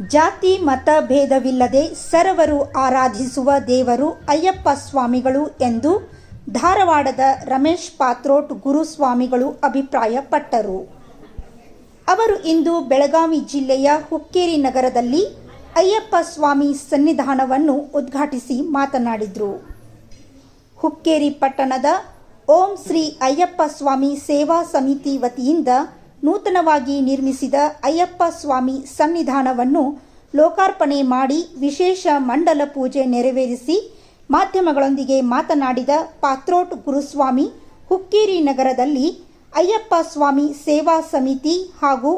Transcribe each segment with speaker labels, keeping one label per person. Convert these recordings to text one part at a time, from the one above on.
Speaker 1: ಜಾತಿ, ಮತ ಭೇದವಿಲ್ಲದೆ ಸರ್ವರು ಆರಾಧಿಸುವ ದೇವರು ಅಯ್ಯಪ್ಪ ಸ್ವಾಮಿಗಳು ಎಂದು ಧಾರವಾಡದ ರಮೇಶ್ ಪಾತ್ರೋಟ್ ಗುರುಸ್ವಾಮಿಗಳು ಅಭಿಪ್ರಾಯಪಟ್ಟರು. ಅವರು ಇಂದು ಬೆಳಗಾವಿ ಜಿಲ್ಲೆಯ ಹುಕ್ಕೇರಿ ನಗರದಲ್ಲಿ ಅಯ್ಯಪ್ಪ ಸ್ವಾಮಿ ಸನ್ನಿಧಾನವನ್ನು ಉದ್ಘಾಟಿಸಿ ಮಾತನಾಡಿದರು. ಹುಕ್ಕೇರಿ ಪಟ್ಟಣದ ಓಂ ಶ್ರೀ ಅಯ್ಯಪ್ಪ ಸ್ವಾಮಿ ಸೇವಾ ಸಮಿತಿ ವತಿಯಿಂದ ನೂತನವಾಗಿ ನಿರ್ಮಿಸಿದ ಅಯ್ಯಪ್ಪ ಸ್ವಾಮಿ ಸನ್ನಿಧಾನವನ್ನು ಲೋಕಾರ್ಪಣೆ ಮಾಡಿ ವಿಶೇಷ ಮಂಡಲ ಪೂಜೆ ನೆರವೇರಿಸಿ ಮಾಧ್ಯಮಗಳೊಂದಿಗೆ ಮಾತನಾಡಿದ ಪಾತ್ರೋಟ್ ಗುರುಸ್ವಾಮಿ, ಹುಕ್ಕೇರಿ ನಗರದಲ್ಲಿ ಅಯ್ಯಪ್ಪ ಸ್ವಾಮಿ ಸೇವಾ ಸಮಿತಿ ಹಾಗೂ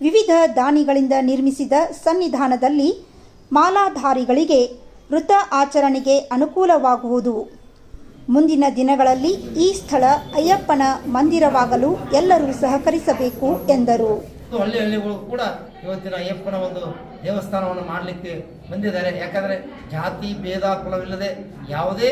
Speaker 1: ವಿವಿಧ ದಾನಿಗಳಿಂದ ನಿರ್ಮಿಸಿದ ಸನ್ನಿಧಾನದಲ್ಲಿ ಮಾಲಾಧಾರಿಗಳಿಗೆ ವೃತ ಆಚರಣೆಗೆ ಅನುಕೂಲವಾಗುವುದು. ಮುಂದಿನ ದಿನಗಳಲ್ಲಿ ಈ ಸ್ಥಳ ಅಯ್ಯಪ್ಪನ ಮಂದಿರವಾಗಲು ಎಲ್ಲರೂ ಸಹಕರಿಸಬೇಕು ಎಂದರು.
Speaker 2: ಹಳ್ಳಿ ಹಳ್ಳಿಗಳು ಕೂಡ ಇವತ್ತಿನ ಅಯ್ಯಪ್ಪನ ಒಂದು ದೇವಸ್ಥಾನವನ್ನು ಮಾಡಲಿಕ್ಕೆ ಬಂದಿದ್ದಾರೆ. ಯಾಕಂದರೆ ಜಾತಿ, ಭೇದ, ಕುಲವಿಲ್ಲದೆ ಯಾವುದೇ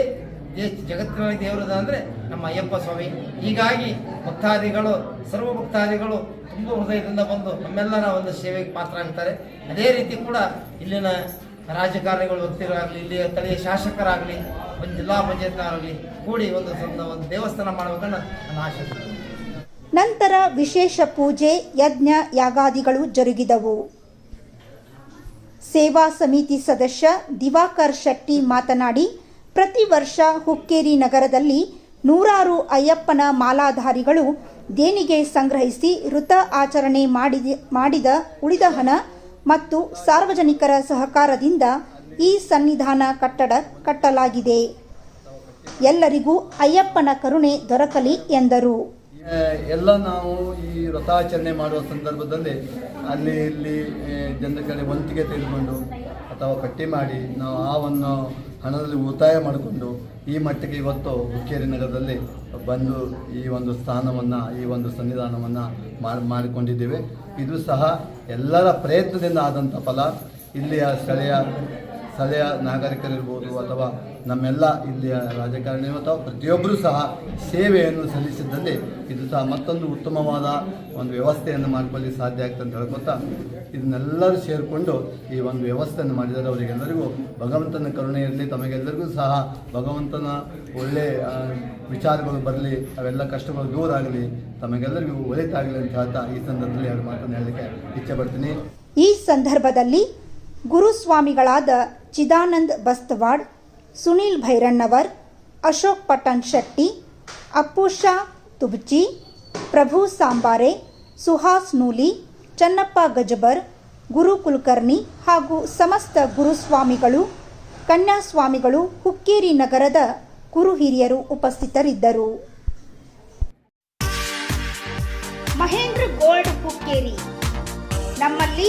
Speaker 2: ದೇಶ ಜಗತ್ತಿನಲ್ಲಿ ದೇವರದ ಅಂದರೆ ನಮ್ಮ ಅಯ್ಯಪ್ಪ ಸ್ವಾಮಿ. ಹೀಗಾಗಿ ಭಕ್ತಾದಿಗಳು, ಸರ್ವ ಭಕ್ತಾದಿಗಳು ತುಂಬ ಹೃದಯದಿಂದ ಬಂದು ನಮ್ಮೆಲ್ಲರ ಒಂದು ಸೇವೆಗೆ ಪಾತ್ರ ಆಗ್ತಾರೆ. ಅದೇ ರೀತಿ ಕೂಡ ಇಲ್ಲಿನ ರಾಜಕಾರಣಿಗಳು, ವ್ಯಕ್ತಿಗಳಾಗಲಿ, ಇಲ್ಲಿಯ ಸ್ಥಳೀಯ ಶಾಸಕರಾಗಲಿ ಜಿಲ್ಲಾ ಕೂಡಿ ಒಂದು ಒಂದು ದೇವಸ್ಥಾನ ಮಾಡಬೇಕನ್ನ ನನ್ನ
Speaker 1: ನಂತರ ವಿಶೇಷ ಪೂಜೆ, ಯಜ್ಞ, ಯಾಗಾದಿಗಳು ಜರುಗಿದವು. ಸೇವಾ ಸಮಿತಿ ಸದಸ್ಯ ದಿವಾಕರ್ ಶೆಟ್ಟಿ ಮಾತನಾಡಿ, ಪ್ರತಿ ವರ್ಷ ಹುಕ್ಕೇರಿ ನಗರದಲ್ಲಿ ನೂರಾರು ಅಯ್ಯಪ್ಪನ ಮಾಲಾಧಾರಿಗಳು ದೇಣಿಗೆ ಸಂಗ್ರಹಿಸಿ ವೃತ ಆಚರಣೆ ಮಾಡಿದ ಮಾಡಿದ ಉಳಿದ ಹಣ ಮತ್ತು ಸಾರ್ವಜನಿಕರ ಸಹಕಾರದಿಂದ ಈ ಸನ್ನಿಧಾನ ಕಟ್ಟಡ ಕಟ್ಟಲಾಗಿದೆ. ಎಲ್ಲರಿಗೂ ಅಯ್ಯಪ್ಪನ ಕರುಣೆ ದೊರಕಲಿ ಎಂದರು.
Speaker 3: ಎಲ್ಲ ನಾವು ಈ ವ್ರತಾಚರಣೆ ಮಾಡುವ ಸಂದರ್ಭದಲ್ಲಿ ಅಲ್ಲಿ ಇಲ್ಲಿ ಜನರಿಗೆ ಒಂತಿಗೆ ತೆಗೆದುಕೊಂಡು ಅಥವಾ ಪಟ್ಟಿ ಮಾಡಿ ನಾವು ಆ ಒಂದು ಹಣದಲ್ಲಿ ಉಳಿತಾಯ ಮಾಡಿಕೊಂಡು ಈ ಮಟ್ಟಿಗೆ ಇವತ್ತು ಹುಕ್ಕೇರಿ ನಗರದಲ್ಲಿ ಬಂದು ಈ ಒಂದು ಸ್ಥಾನವನ್ನು, ಈ ಒಂದು ಸನ್ನಿಧಾನವನ್ನು ಮಾಡಿ, ಮಾಡಿಕೊಂಡಿದ್ದೇವೆ. ಇದು ಸಹ ಎಲ್ಲರ ಪ್ರಯತ್ನದಿಂದ ಆದಂಥ ಫಲ. ಇಲ್ಲಿಯ ಸ್ಥಳೀಯ ಸ್ಥಳೀಯ ನಾಗರಿಕರಿರ್ಬೋದು ಅಥವಾ ನಮ್ಮೆಲ್ಲ ಇಲ್ಲಿಯ ರಾಜಕಾರಣಿ ಅಥವಾ ಪ್ರತಿಯೊಬ್ಬರೂ ಸಹ ಸೇವೆಯನ್ನು ಸಲ್ಲಿಸಿದ್ದಲ್ಲಿ ಇದು ಸಹ ಮತ್ತೊಂದು ಉತ್ತಮವಾದ ಒಂದು ವ್ಯವಸ್ಥೆಯನ್ನು ಮಾಡಿಕೊಳ್ಳಿ ಸಾಧ್ಯ ಆಗ್ತದೆ ಅಂತ ಹೇಳ್ಕೊತಾ ಇದನ್ನೆಲ್ಲರೂ ಸೇರಿಕೊಂಡು ಈ ಒಂದು ವ್ಯವಸ್ಥೆಯನ್ನು ಮಾಡಿದರೆ ಅವರಿಗೆಲ್ಲರಿಗೂ ಭಗವಂತನ ಕರುಣೆ ಇರಲಿ ತಮಗೆಲ್ಲರಿಗೂ ಸಹ ಭಗವಂತನ ಒಳ್ಳೆ ವಿಚಾರಗಳು ಬರಲಿ, ಅವೆಲ್ಲ ಕಷ್ಟಗಳು ದೂರ ಆಗಲಿ, ತಮಗೆಲ್ಲರಿಗೂ ಒಳಿತಾಗಲಿ ಅಂತ ಹೇಳ್ತಾ ಈ ಸಂದರ್ಭದಲ್ಲಿ ಎರಡು ಮಾತನ್ನು ಹೇಳಲಿಕ್ಕೆ ಇಚ್ಛೆ ಪಡ್ತೀನಿ.
Speaker 1: ಈ ಸಂದರ್ಭದಲ್ಲಿ ಗುರುಸ್ವಾಮಿಗಳಾದ ಚಿದಾನಂದ್ ಬಸ್ತವಾಡ್, ಸುನೀಲ್ ಭೈರಣ್ಣವರ್, ಅಶೋಕ್ ಪಟನ್ ಶೆಟ್ಟಿ ಅಪ್ಪುಷಾ ತುಬ್ಚಿ, ಪ್ರಭು ಸಾಂಬಾರೆ, ಸುಹಾಸ್ ನೂಲಿ, ಚನ್ನಪ್ಪ ಗಜಬರ್, ಗುರು ಕುಲಕರ್ಣಿ ಹಾಗೂ ಸಮಸ್ತ ಗುರುಸ್ವಾಮಿಗಳು, ಕನ್ಯಾಸ್ವಾಮಿಗಳು, ಹುಕ್ಕೇರಿ ನಗರದ ಗುರು ಹಿರಿಯರು ಉಪಸ್ಥಿತರಿದ್ದರು. ಮಹೇಂದ್ರ ಗೋಲ್ಡ್ ಹುಕ್ಕೇರಿ. ನಮ್ಮಲ್ಲಿ